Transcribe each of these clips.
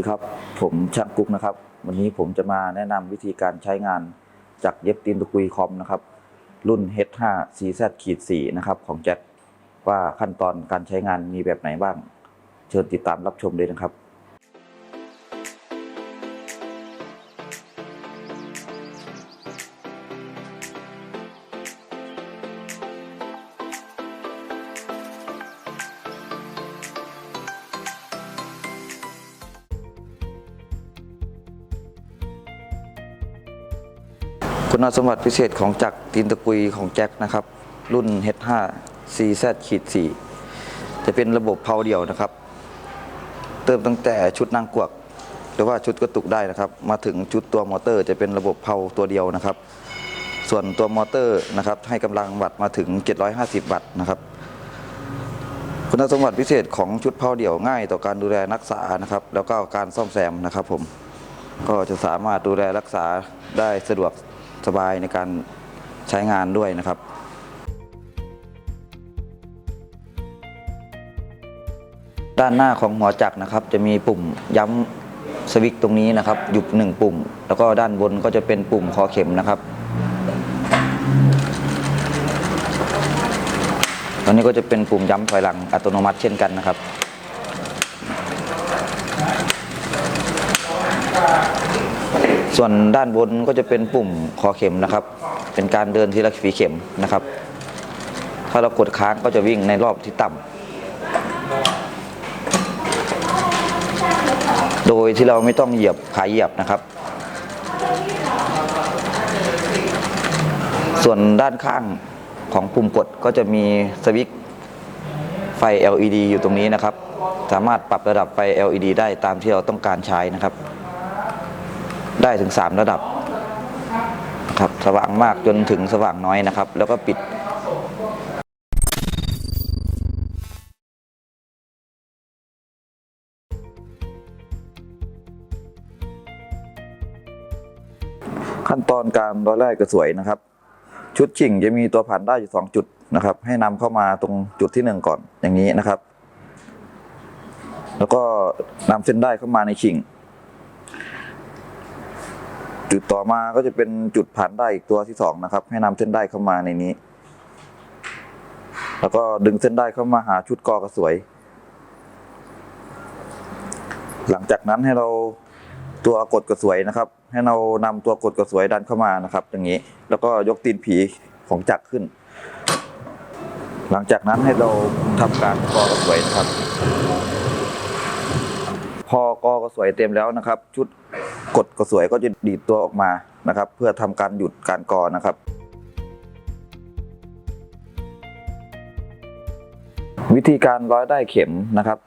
ดีครับ ผมช่างกุ๊กนะครับ วันนี้ผมจะมาแนะนำวิธีการใช้งานจากเย็บตีนตะกุยคอมนะครับ รุ่น H5 CZ ขีด4นะครับ ของแจ็คว่าขั้นตอนการใช้งานมีแบบไหนบ้าง เชิญติดตามรับชมเลยนะครับ คุณสมบัติพิเศษของจักรตีนตะกุยของแจ็คนะครับ รุ่น H5 CZ ขีด4จะเป็นระบบเพาเดี่ยวนะครับ เติมตั้งแต่ชุดนางกวก หรือว่าชุดกระตุกได้นะครับ มาถึงชุดตัวมอเตอร์ จะเป็นระบบเพาตัวเดียวนะครับ ส่วนตัวมอเตอร์นะครับให้กำลังวัตต์มาถึง 750 วัตต์นะครับ คุณสมบัติพิเศษของชุดเพาเดี่ยวง่ายต่อการดูแลรักษานะครับ แล้วก็การซ่อมแซมนะครับผมก็จะสามารถดูแลรักษาได้สะดวก สบายในการใช้งานด้วยนะครับด้านหน้าของหัวจักรนะครับ จะมีปุ่มย้ำสวิตช์ตรงนี้นะครับอยู่หนึ่งปุ่ม แล้วก็ด้านบนก็จะเป็นปุ่มคอเข็มนะครับ ตอนนี้ก็จะเป็นปุ่มย้ำถอยหลังอัตโนมัติเช่นกันนะครับ ส่วนด้านบนก็จะเป็นปุ่มคอเข็มนะครับ เป็นการเดินทีละฝีเข็มนะครับ ถ้าเรากดค้างก็จะวิ่งในรอบที่ต่ำโดยที่เราไม่ต้องเหยียบขาเหยียบนะครับ ส่วนด้านข้างของปุ่มกดก็จะมีสวิตช์ไฟ LED อยู่ตรงนี้นะครับ สามารถปรับระดับไฟ LED ได้ตามที่เราต้องการใช้นะครับ ได้ถึง 3 ระดับครับสว่างมากจนถึงสว่างน้อยนะครับ แล้วก็ปิดขั้นตอนการร้อยไล่กระสวยนะครับ ชุดชิ่งจะมีตัวผ่านได้อยู่สองจุดนะครับ ให้นำเข้ามาตรงจุดที่หนึ่งก่อนอย่างนี้นะครับ แล้วก็นำเส้นได้เข้ามาในชิ่ง จุดต่อมาก็จะเป็นจุดผ่านได้อีกตัวที่สองนะครับ ให้นำเส้นได้เข้ามาในนี้ แล้วก็ดึงเส้นได้เข้ามาหาชุดกอกระสวย หลังจากนั้นให้เราตัวกดกระสวยนะครับ ให้เรานำตัวกดกระสวยดันเข้ามานะครับ อย่างนี้ แล้วก็ยกตีนผีของจักรขึ้น หลังจากนั้นให้เราทำการกอกระสวยนะครับ กอกระสวยเต็มแล้วนะครับ ชุดกดกระสวยก็จะดีดตัวออกมานะครับ เพื่อทำการหยุดการกอนะครับ วิธีการร้อยได้เข็มนะครับ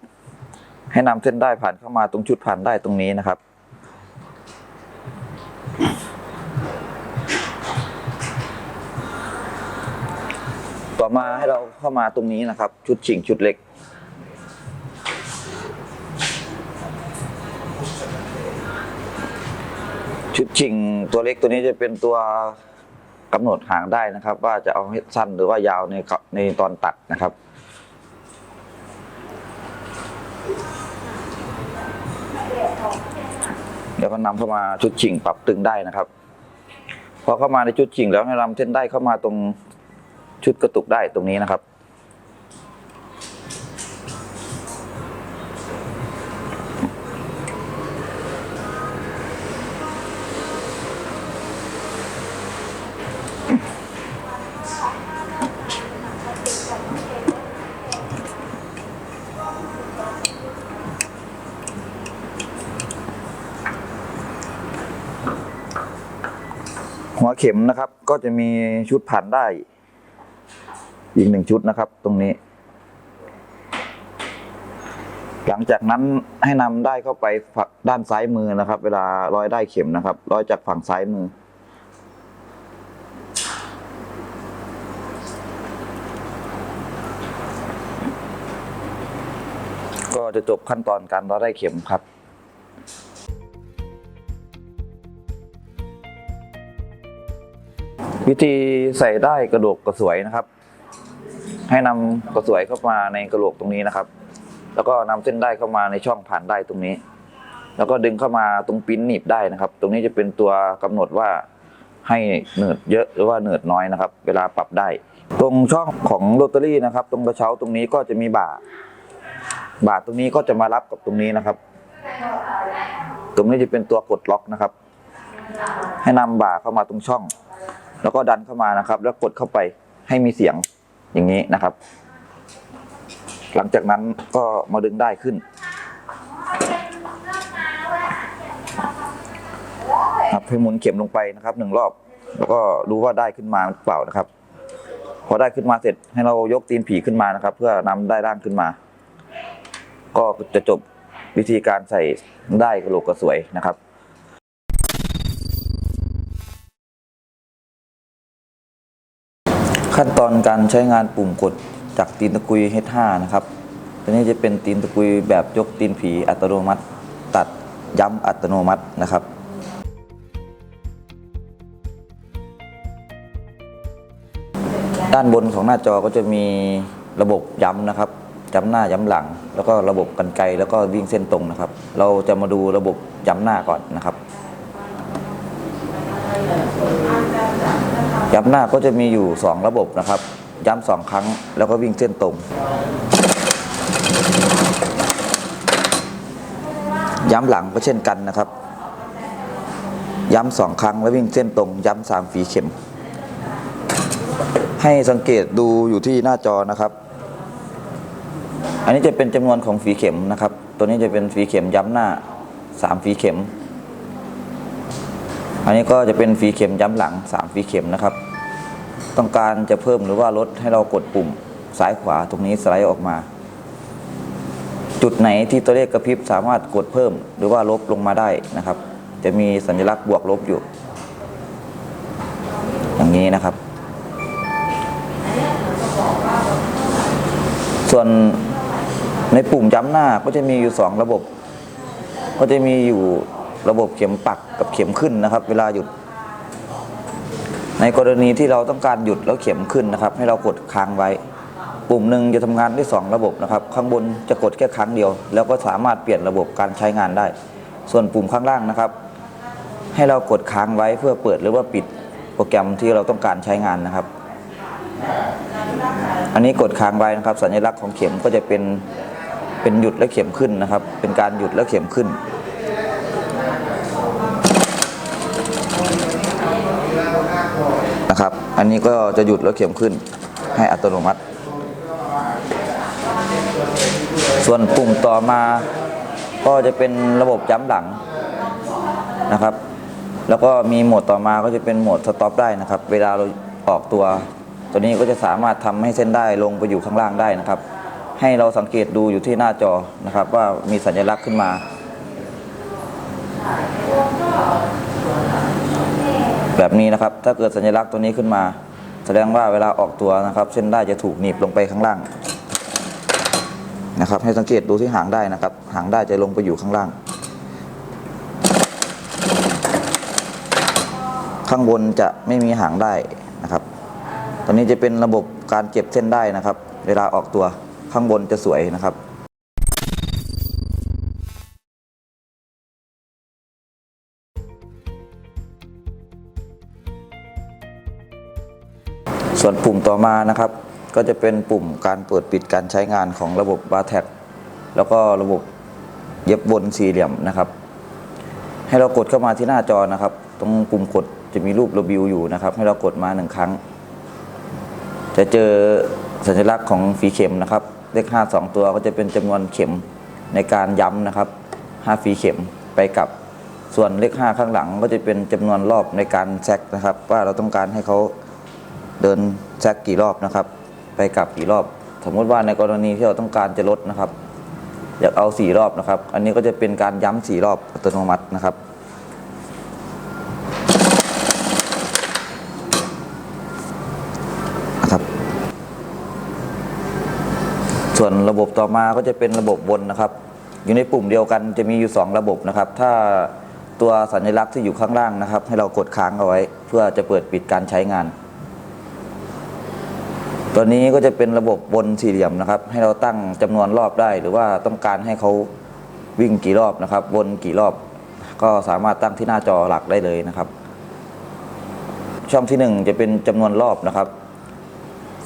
ให้นำเส้นได้ผ่านเข้ามาตรงชุดผ่านได้ตรงนี้นะครับต่อมาให้เราเข้ามาตรงนี้นะครับ ชุดชิงชุดเล็ก ชุดชิงตัวเล็กตัวนี้จะเป็นตัวกำหนดหางได้นะครับ ว่าจะเอาให้สั้นหรือว่ายาวในในตอนตัดนะครับ เดี๋ยวก็นำเข้ามาชุดชิงปรับตึงได้นะครับพอเข้ามาในชุดชิงแล้วให้นำเส้นได้เข้ามาตรงชุดกระตุกได้ตรงนี้นะครับ ข็มนะครับ ก็จะมีชุดผ่านได้ อีกหนึ่งชุดนะครับ ตรงนี้ หลังจากนั้นให้นำได้เข้าไปฝักด้านซ้ายมือนะครับ เวลาร้อยได้เข็มนะครับ ร้อยจากฝั่งซ้ายมือ ก็จะจบขั้นตอนการร้อยได้เข็มครับ วิธีใส่ได้กระโดกกระสวยนะครับ ให้นำกระสวยเข้ามาในกระโหลกตรงนี้นะครับ แล้วก็นำเส้นได้เข้ามาในช่องผ่านได้ตรงนี้ แล้วก็ดึงเข้ามาตรงปิ้นหนีบได้นะครับ ตรงนี้จะเป็นตัวกำหนดว่าให้เนิดเยอะหรือว่าเนิดน้อยนะครับ เวลาปรับได้ ตรงช่องของโรตารี่นะครับ ตรงกระเช้าตรงนี้ก็จะมีบ่า บ่าตรงนี้ก็จะมารับกับตรงนี้นะครับ ตรงนี้จะเป็นตัวกดล็อกนะครับ ให้นำบ่าเข้ามาตรงช่อง แล้วก็ดันเข้ามานะครับ แล้วกดเข้าไปให้มีเสียงอย่างนี้นะครับ หลังจากนั้นก็มาดึงได้ขึ้นครับให้หมุนเข็มลงไปนะครับหนึ่งรอบ แล้วก็ดูว่าได้ขึ้นมาหรือเปล่านะครับ พอได้ขึ้นมาเสร็จให้เรายกตีนผีขึ้นมานะครับ เพื่อนำได้ร่างขึ้นมา ก็จะจบวิธีการใส่ได้กระโหลกกระสวยนะครับ ขั้นตอนการใช้งานปุ่มกดจากตีนตะกุย H5 นะครับตัวนี้จะเป็นตีนตะกุยแบบยกตีนผีอัตโนมัติ ตัดย้ำอัตโนมัตินะครับด้านบนของหน้าจอก็จะมีระบบย้ำนะครับย้ำหน้าย้ำหลัง แล้วก็ระบบกันไกลแล้วก็วิ่งเส้นตรงนะครับ เราจะมาดูระบบย้ำหน้าก่อนนะครับ ย้ำหน้าก็จะมีอยู่ 2 ระบบนะครับ ย้ำสองครั้งแล้วก็วิ่งเส้นตรง ย้ำหลังก็เช่นกันนะครับ ย้ำสองครั้งแล้ววิ่งเส้นตรง ย้ำสามฝีเข็ม ให้สังเกตดูอยู่ที่หน้าจอนะครับ อันนี้จะเป็นจำนวนของฝีเข็มนะครับ ตัวนี้จะเป็นฝีเข็มย้ำหน้าสามฝีเข็ม อันนี้ก็จะเป็นฝีเข็มย้ำหลังสามฝีเข็มนะครับ ต้องการจะเพิ่มหรือว่าลดให้เรากดปุ่มซ้ายขวาตรงนี้สไลด์ออกมา จุดไหนที่ตัวเลขกระพริบสามารถกดเพิ่ม หรือว่าลบลงมาได้นะครับ จะมีสัญลักษณ์บวกลบอยู่ อย่างนี้นะครับ ส่วนในปุ่มย้ำหน้าก็จะมีอยู่ 2 ระบบ ก็จะมีอยู่ ระบบเข็มปักกับเข็มขึ้นนะครับ เวลาหยุด ในกรณีที่เราต้องการหยุดแล้วเข็มขึ้นนะครับ ให้เรากดค้างไว้ ปุ่มหนึ่งจะทำงานได้สองระบบนะครับ ข้างบนจะกดแค่ครั้งเดียว แล้วก็สามารถเปลี่ยนระบบการใช้งานได้ ส่วนปุ่มข้างล่างนะครับ ให้เรากดค้างไว้เพื่อเปิดหรือว่าปิดโปรแกรมที่เราต้องการใช้งานนะครับ อันนี้กดค้างไว้นะครับ สัญลักษณ์ของเข็มก็จะเป็นเป็นหยุดและเข็มขึ้นนะครับ เป็นการหยุดและเข็มขึ้น นะครับอันนี้ก็จะหยุดแล้วเข็มขึ้นให้อัตโนมัติ ส่วนปุ่มต่อมาก็จะเป็นระบบย้ำหลังนะครับ แล้วก็มีโหมดต่อมาก็จะเป็นโหมดสต็อปได้นะครับ เวลาเราออกตัว ตัวนี้ก็จะสามารถทำให้เส้นได้ลงไปอยู่ข้างล่างได้นะครับ ให้เราสังเกตดูอยู่ที่หน้าจอนะครับ ว่ามีสัญลักษณ์ขึ้นมา แบบนี้นะครับ ถ้าเกิดสัญลักษณ์ตัวนี้ขึ้นมา แสดงว่าเวลาออกตัวนะครับ เส้นได้จะถูกหนีบลงไปข้างล่างนะครับ ให้สังเกตดูที่หางได้นะครับ หางได้จะลงไปอยู่ข้างล่าง ข้างบนจะไม่มีหางได้นะครับตอนนี้จะเป็นระบบการเก็บเส้นได้นะครับ เวลาออกตัวข้างบนจะสวยนะครับ ส่วนปุ่มต่อมานะครับ ก็จะเป็นปุ่มการเปิดปิดการใช้งานของระบบบาร์แท็กแล้วก็ระบบเย็บบนสี่เหลี่ยมนะครับ ให้เรากดเข้ามาที่หน้าจอนะครับ ตรงปุ่มกดจะมีรูประบิวอยู่นะครับ ให้เรากดมาหนึ่งครั้ง จะเจอสัญลักษณ์ของฝีเข็มนะครับ เลข5 2ตัวก็จะเป็นจำนวนเข็มในการย้ำนะครับ5ฝีเข็มไปกับส่วนเลข5ข้างหลังก็จะเป็นจำนวนรอบในการแซกนะครับ ว่าเราต้องการให้เขา เดินแซกกี่รอบนะครับ ไปกลับกี่รอบ สมมติว่าในกรณีที่เราต้องการจะลดนะครับ อยากเอาสี่รอบนะครับ อันนี้ก็จะเป็นการย้ำสี่รอบอัตโนมัตินะครับนะครับส่วนระบบต่อมาก็จะเป็นระบบวนนะครับ อยู่ในปุ่มเดียวกันจะมีอยู่ 2 ระบบนะครับ ถ้าตัวสัญลักษณ์ที่อยู่ข้างล่างนะครับ ให้เรากดค้างเอาไว้ เพื่อจะเปิดปิดการใช้งาน ตัวนี้ก็จะเป็นระบบบนสี่เหลี่ยมนะครับ ให้เราตั้งจำนวนรอบได้ หรือว่าต้องการให้เขาวิ่งกี่รอบนะครับ วนกี่รอบ ก็สามารถตั้งที่หน้าจอหลักได้เลยนะครับ ช่องที่หนึ่งจะเป็นจำนวนรอบนะครับ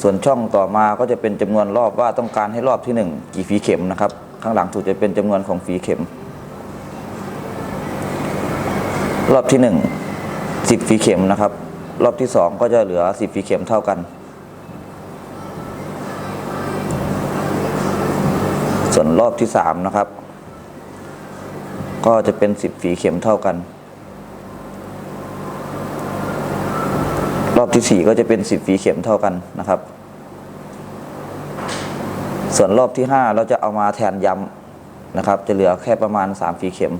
ส่วนช่องต่อมาก็จะเป็นจำนวนรอบว่าต้องการให้รอบที่หนึ่งกี่ฝีเข็มนะครับ ข้างหลังสุดจะเป็นจำนวนของฝีเข็ม รอบที่หนึ่งสิบฝีเข็มนะครับ รอบที่สองก็จะเหลือสิบฝีเข็มเท่ากัน ส่วนรอบที่สามนะครับ ก็จะเป็นสิบฝีเข็มเท่ากัน รอบที่สี่ก็จะเป็นสิบฝีเข็มเท่ากันนะครับ ส่วนรอบที่ห้าเราจะเอามาแทนย้ำนะครับ จะเหลือแค่ประมาณสามฝีเข็ม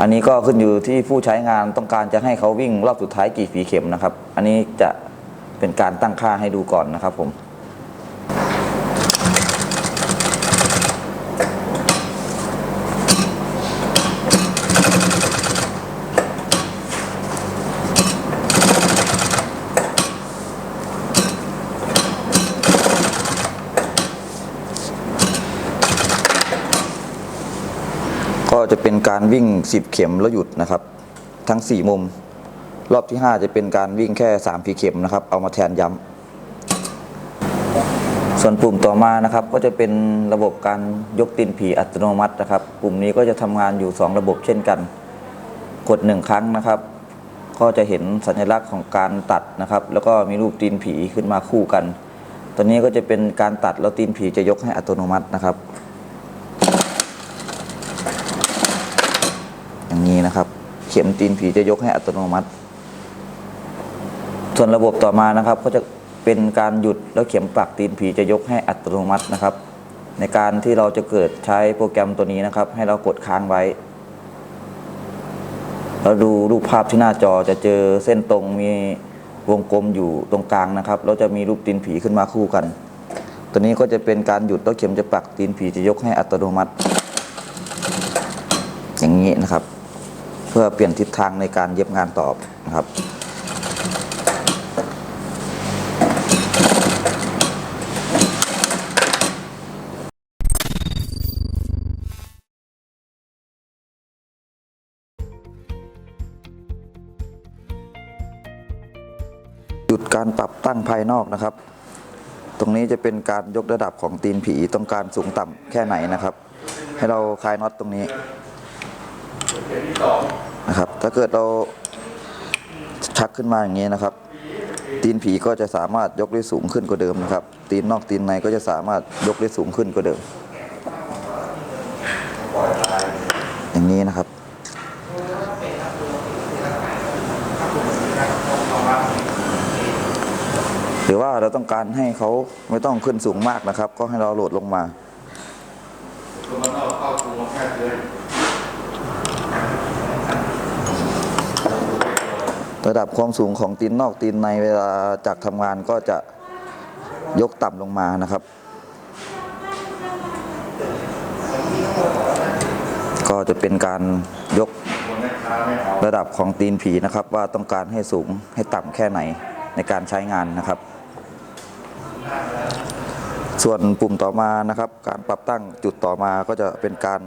อันนี้ก็ขึ้นอยู่ที่ผู้ใช้งานต้องการจะให้เขาวิ่งรอบสุดท้ายกี่ฝีเข็มนะครับ อันนี้จะเป็นการตั้งค่าให้ดูก่อนนะครับผม เป็นการวิ่ง 10 เข็มแล้วหยุดนะครับ ทั้ง 4 มุม รอบที่ 5 จะเป็นการวิ่งแค่3ผีเข็มนะครับ เอามาแทนย้ำส่วนปุ่มต่อมานะครับ ก็จะเป็นระบบการยกตีนผีอัตโนมัตินะครับ ปุ่มนี้ก็จะทำงานอยู่ 2 ระบบเช่นกัน กด 1 ครั้งนะครับ ก็จะเห็นสัญลักษณ์ของการตัดนะครับ แล้วก็มีรูปตีนผีขึ้นมาคู่กันตอนนี้ก็จะเป็นการตัดแล้วตีนผีจะยกให้อัตโนมัตินะครับ อย่างนี้นะครับ เข็มตีนผีจะยกให้อัตโนมัติ ส่วนระบบต่อมานะครับ ก็จะเป็นการหยุดแล้วเข็มปักตีนผีจะยกให้อัตโนมัตินะครับ ในการที่เราจะเกิดใช้โปรแกรมตัวนี้นะครับ ให้เรากดค้างไว้เราดูรูปภาพที่หน้าจอจะเจอเส้นตรงมีวงกลมอยู่ตรงกลางนะครับเราจะมีรูปตีนผีขึ้นมาคู่กัน ตัวนี้ก็จะเป็นการหยุดแล้วเข็มจะปักตีนผีจะยกให้อัตโนมัติ อย่างนี้นะครับ เพื่อเปลี่ยนทิศทางในการเย็บงานตอบนะครับหยุดการปรับตั้งภายนอกนะครับ ตรงนี้จะเป็นการยกระดับของตีนผีต้องการสูงต่ำแค่ไหนนะครับ ให้เราคลายน็อตตรงนี้ นะครับ ถ้าเกิดเราชักขึ้นมาอย่างนี้นะครับ ตีนผีก็จะสามารถยกได้สูงขึ้นกว่าเดิมนะครับ ตีนนอกตีนในก็จะสามารถยกได้สูงขึ้นกว่าเดิม อย่างนี้นะครับหรือว่าเราต้องการให้เขาไม่ต้องขึ้นสูงมากนะครับ ก็ให้เราโหลดลงมา ระดับความสูงของตีนนอกตีนในเวลาจากทำงานก็จะยกต่ำลงมานะครับก็จะเป็นการยกระดับของตีนผีนะครับ ว่าต้องการให้สูงให้ต่ำแค่ไหนในการใช้งานนะครับ ส่วนปุ่มต่อมานะครับ การปรับตั้งจุดต่อมาก็จะเป็นการ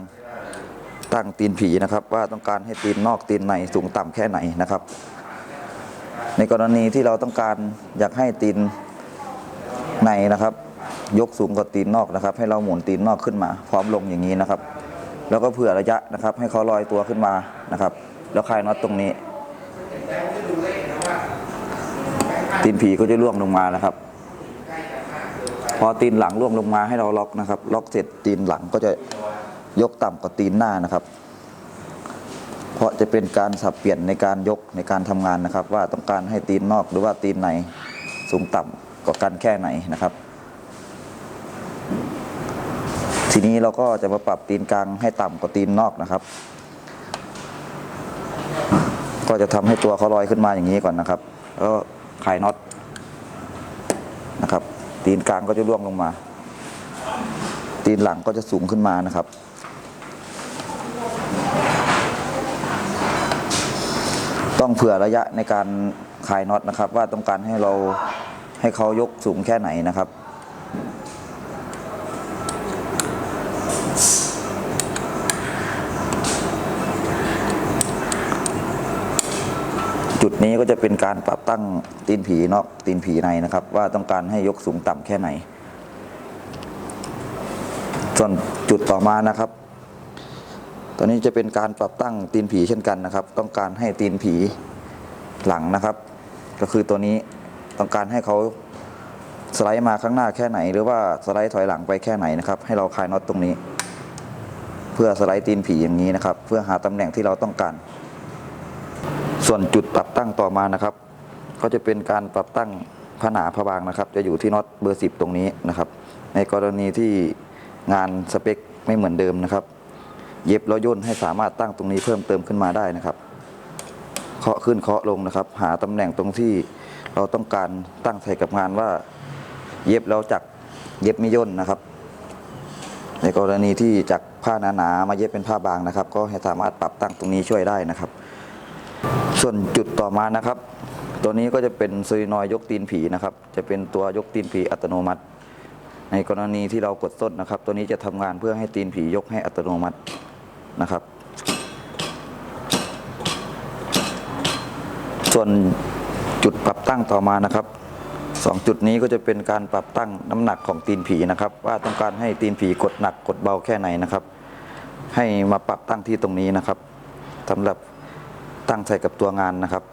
ตั้งตีนผีนะครับ ว่าต้องการให้ตีนนอกตีนในสูงต่ำแค่ไหนนะครับ ในกรณีที่เราต้องการอยากให้ตีนในนะครับ ยกสูงกว่าตีนนอกนะครับ ให้เราหมุนตีนนอกขึ้นมา พร้อมลงอย่างนี้นะครับ แล้วก็เผื่อระยะนะครับ ให้เขาลอยตัวขึ้นมานะครับ แล้วคลายน็อตตรงนี้ ตีนผีก็จะล่วงลงมานะครับ พอตีนหลังล่วงลงมาให้เราล็อกนะครับ ล็อกเสร็จตีนหลังก็จะยกต่ำกว่าตีนหน้านะครับ เพราะจะเป็นการสับเปลี่ยนในการยกในการทำงานนะครับ ว่าต้องการให้ตีนนอกหรือว่าตีนในสูงต่ำกว่ากันแค่ไหนนะครับ ทีนี้เราก็จะมาปรับตีนกลางให้ต่ำกว่าตีนนอกนะครับ ก็จะทำให้ตัวเขาลอยขึ้นมาอย่างนี้ก่อนนะครับ แล้วคลายน็อตนะครับ ตีนกลางก็จะร่วงลงมา ตีนหลังก็จะสูงขึ้นมานะครับ ต้องเผื่อระยะในการคลายน็อตนะครับ ว่าต้องการให้เราให้เขายกสูงแค่ไหนนะครับจุดนี้ก็จะเป็นการปรับตั้งตีนผีนอกตีนผีในนะครับ ว่าต้องการให้ยกสูงต่ำแค่ไหน ส่วนจุดต่อมานะครับ ตอนนี้จะเป็นการปรับตั้งตีนผีเช่นกันนะครับ ต้องการให้ตีนผีหลังนะครับ ก็คือตัวนี้ต้องการให้เขาสไลด์มาข้างหน้าแค่ไหน หรือว่าสไลด์ถอยหลังไปแค่ไหนนะครับ ให้เราคลายน็อตตรงนี้ เพื่อสไลด์ตีนผีอย่างนี้นะครับ เพื่อหาตำแหน่งที่เราต้องการ ส่วนจุดปรับตั้งต่อมานะครับ ก็จะเป็นการปรับตั้งผนาผบางนะครับ จะอยู่ที่น็อตเบอร์สิบตรงนี้นะครับ ในกรณีที่งานสเปคไม่เหมือนเดิมนะครับ เย็บแล้วย่นให้สามารถตั้งตรงนี้เพิ่มเติมขึ้นมาได้นะครับเคาะขึ้นเคาะลงนะครับ หาตำแหน่งตรงที่เราต้องการตั้งใส่กับงานว่า เย็บแล้วจักเย็บไม่ย่นนะครับ ในกรณีที่จากผ้าหนาๆมาเย็บเป็นผ้าบางนะครับ ก็ให้สามารถปรับตั้งตรงนี้ช่วยได้นะครับ ส่วนจุดต่อมานะครับ ตัวนี้ก็จะเป็นซอยนอยยกตีนผีนะครับ จะเป็นตัวยกตีนผีอัตโนมัติ ในกรณีที่เรากดส้นนะครับ ตัวนี้จะทำงานเพื่อให้ตีนผียกให้อัตโนมัติ นะครับ ส่วนจุดปรับตั้งต่อมานะครับสองจุดนี้ก็จะเป็นการปรับตั้งน้ำหนักของตีนผีนะครับ ว่าต้องการให้ตีนผีกดหนักกดเบาแค่ไหนนะครับ ให้มาปรับตั้งที่ตรงนี้นะครับสำหรับตั้งใส่กับตัวงานนะครับ